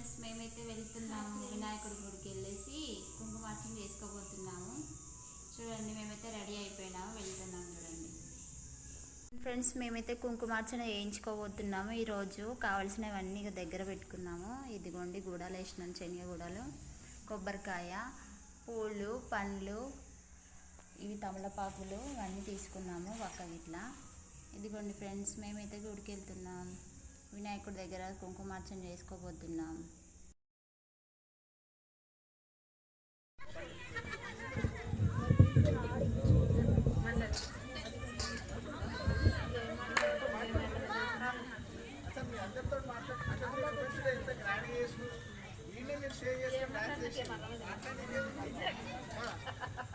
Friends మేమైతే వెళ్తున్నాము. వినాయకుడి గుడికి వెళ్ళేసి కుంకుమార్చన చేసుకోబోతున్నాము. చూడండి మేమైతే రెడీ అయిపోయినాము వెళ్తున్నాము చూడండి. ఫ్రెండ్స్ మేమైతే కుంకుమార్చన వేయించుకోబోతున్నాము ఈరోజు. కావాల్సినవన్నీ ఇక దగ్గర పెట్టుకున్నాము. ఇదిగోండి గూడాలు వేసినాను శనగ గూడాలు కొబ్బరికాయ పూలు పండ్లు ఇవి తమలపాకులు ఇవన్నీ తీసుకున్నాము ఒక్క ఇట్లా ఇదిగోండి ఫ్రెండ్స్ మేమైతే గుడికి వెళ్తున్నాం వినాయకుడి దగ్గర కుంకుమార్చన చేసుకోబోతున్నాం. ఏం చెప్పాలి మీరు నాకు ఏమని